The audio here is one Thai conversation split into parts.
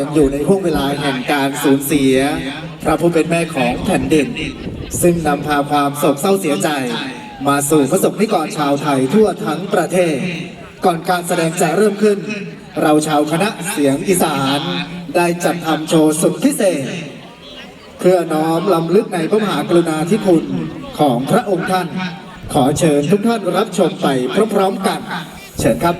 ยังอยู่ในห่วงเวลาแห่งการสูญเสีย พระผู้เป็นแม่ของแผ่นดิน ซึ่งนำพาความโศกเศร้าเสียใจ มาสู่พระสงฆ์นิกรชาวไทยทั่วทั้งประเทศ ก่อนการแสดงจะเริ่มขึ้น เราชาวคณะเสียงอีสานได้จัดทำโชว์สุดพิเศษ เพื่อน้อมลำลึกในพระมหากรุณาธิคุณของพระองค์ท่าน ขอเชิญทุกท่านรับชมไปพร้อมๆกัน เชิญครับ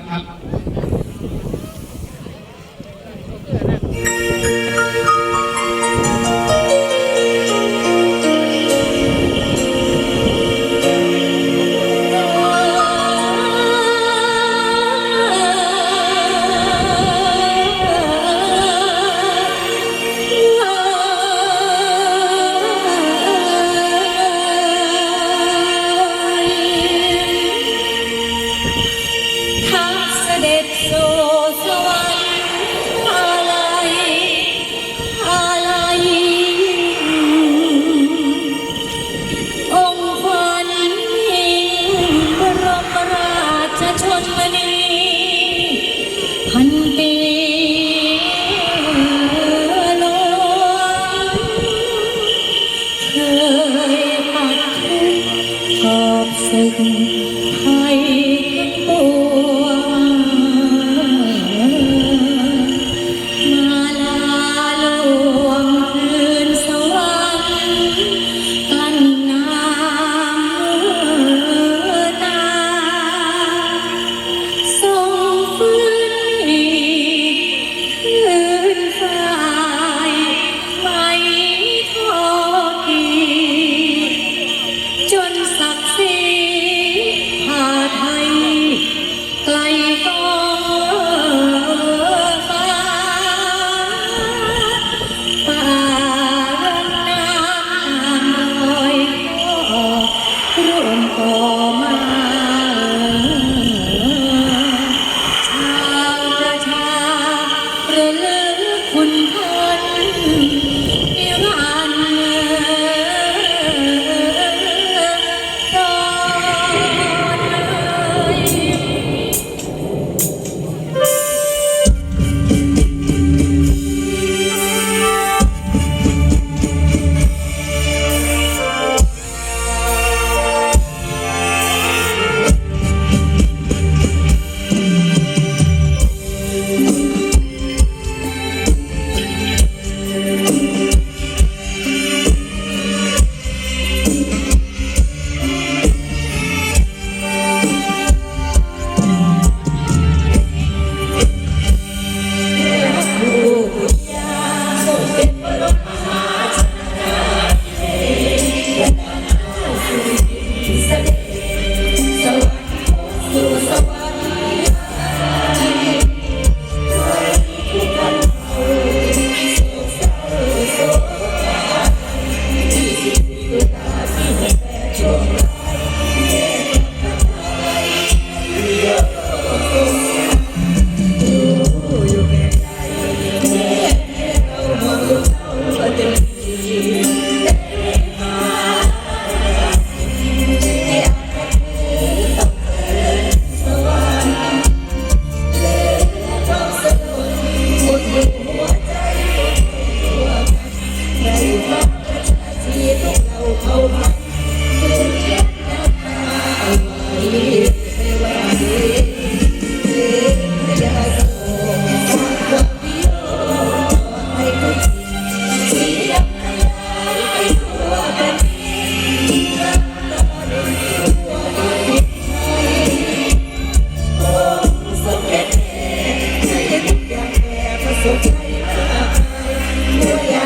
Moja,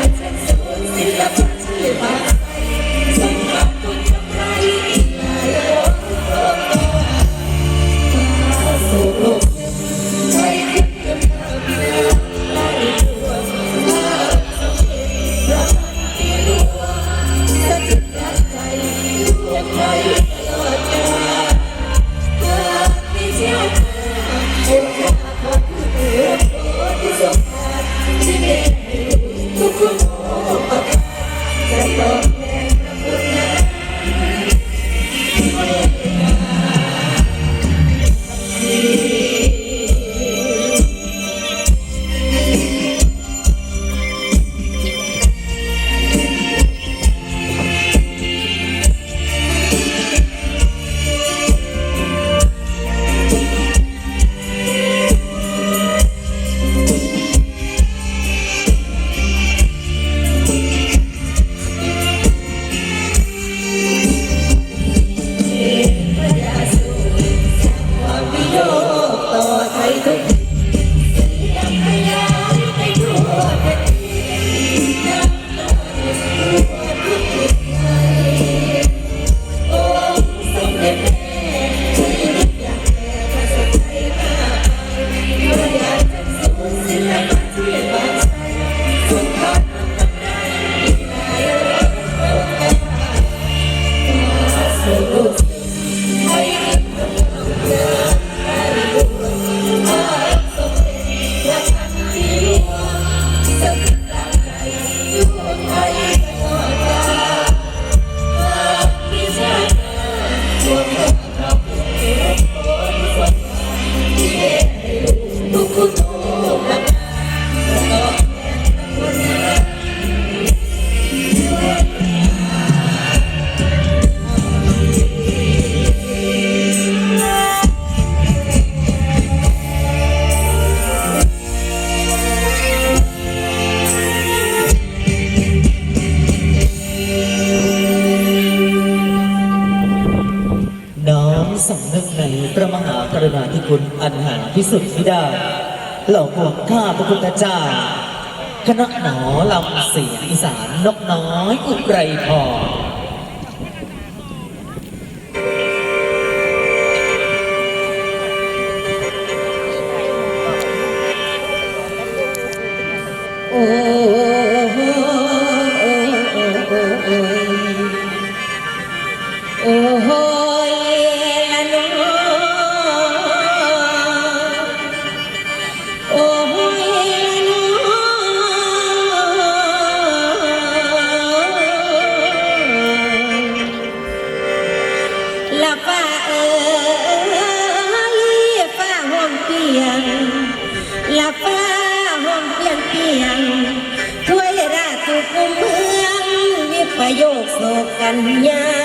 love jest, สำนึกในพระมหากรุณาธิคุณอันหาที่สุดมิได้ เหล่าพวกข้าพระพุทธเจ้า คณะหนอลำเสียงอีสานนกน้อยอุไรพร กันใหญ่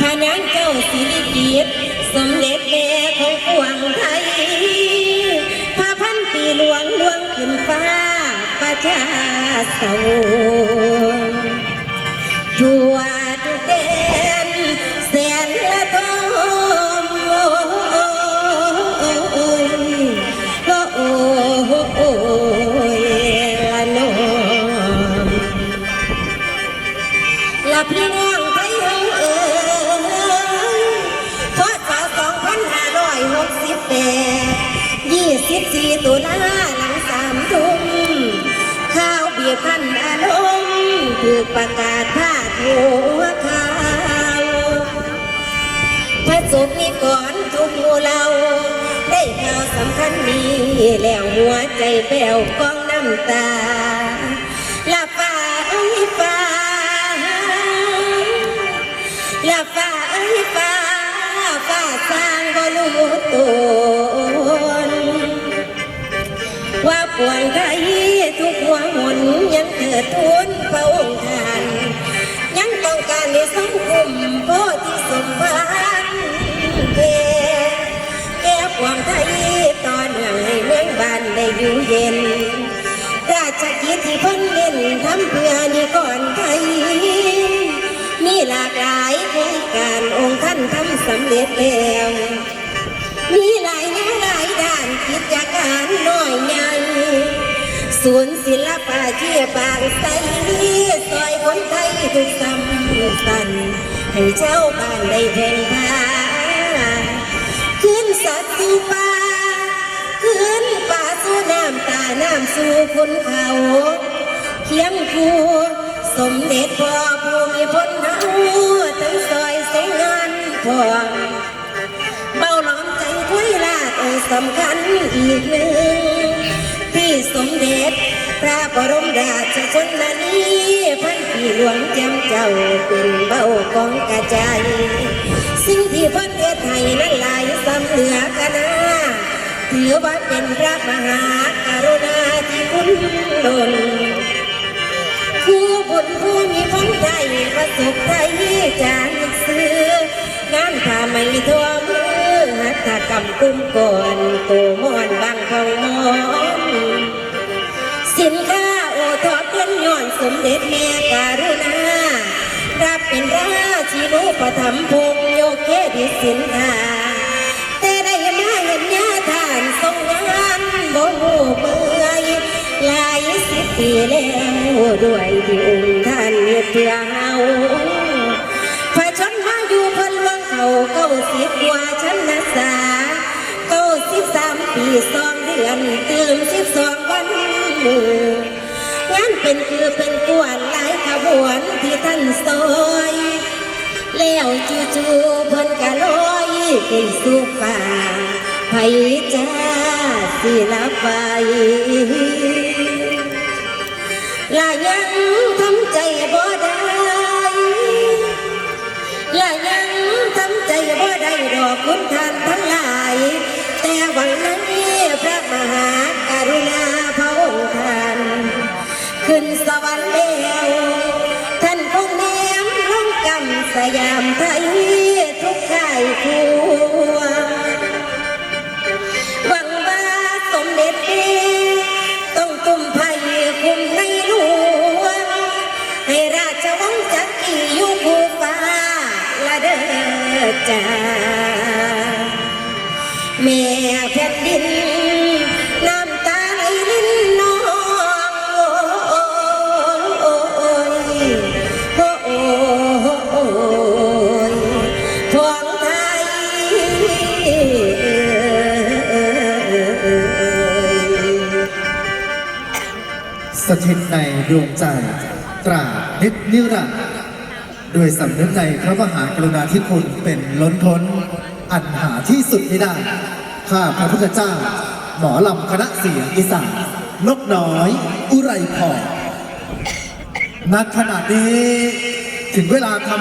พระนางเจ้าสิริกิตสมเด็จแม่ของปวงไทยพาพันปีหลวงหลวงขึ้นฟ้าประชาสวงทั่ว ยเอ๋ยพศสองพันห้าร้อยหกสิบแปดยี่สิบสี่ตุลาหลังสามทุ่มข้าวเบียร์พันอารมณ์ถูกประกาศพาดหัวข่าวพระสงฆ์นิกรทุกหมู่เรา ได้ข่าวสำคัญนี้แล้วหัวใจแป้วกองน้ำตาละ ละฟ้าเอ้ยฟ้าฟ้าสร้างบ่รู้ตนว่าปวงไทยทุกหัวหนยังเกิดทุนพระองค์ท่านยังต้องการในสังคมโพธิสมภารแก่แก่ปวงไทยตอนเนื่องให้เมืองบ้านได้อยู่เย็นราชกิจที่เพ้นเน้นทำเพื่อนิกรไทย หลากหลายโครงการองค์ท่านทำสำเร็จแล้ว มีหลายแนวหลายด้านกิจการน้อยใหญ่ศูนย์ศิลปะเที่ยบางไทรซอยคนไทยทุกสำสันให้เจ้าบ้านได้เพ่งพาขึ้นสัตว์สู่ป่าขึ้นป่าสู่น้ำตาน้ำสู่คุณเขาเคียงคู่ สมเด็จพ่อภูมิพลเฮาทั้งซอยเสงงานพอเบาหลอมใจคุยลาดองสำคัญอีกหนึ่ง ที่สมเด็จพระบรมราชชนนีพันปีหลวงแจ่มเจ้าเป็นเบากองกระจายสิ่งที่พันเทศไทยนั้นหลายสำเหลือกันนะถือว่าเป็นพระมหากรุณาที่คุณล้น สบไทยจานซื้องานผ้าไหมทั่วมือหัตถกรรมกุ้มก่อนโตมอนบางของมอนสินค้าโอทอปเพียนย้อนสมเด็จแม่การุณารับเป็นราชินุปถัมพงโยเคดิสินค้าแต่ได้มาเห็นญาทานทรงงานบ่หูเมื่อยหลายสิบปีแล้วด้วยที่องค์ท่านเฮ็ดเพื่อเฮา พระชนมาอยู่เพิ่นหลวงเขาเก้าสิบกว่าชั้นนักษาเก้าสิบสามปีสองเดือนเติมสิบสองวันมืองานเป็นคือเป็นกวนหลายขบวนที่ท่านซอยแล้วจู่ๆเพิ่นก็ลอยขึ้นสู่าไผจ้าสิลับไปลายัง้ำใจบ่ได้ดอกคุณทานทั้งหลาย แต่วันนั้นพระมหากรุณาพระองค์ท่าน ขึ้นสวรรค์แล้วท่านคงแนมลงกำสยามไทยทุกข่ายคู จาแม่แผ่นดิน น้ำตาไหลลิ้นนองโอ้ยโอ้โอ้โอ้ยพวงไทยสถิตในดวงใจ ตราเนิดนิรันดร์ ด้วยสำนึกในพระมหากรุณาธิคุณเป็นล้นพ้น อันหาที่สุดไม่ได้ ข้าพระพุทธเจ้า หมอลำคณะเสียงอีสานนกน้อย อุไรพรณขณะนี้ถึงเวลาทำ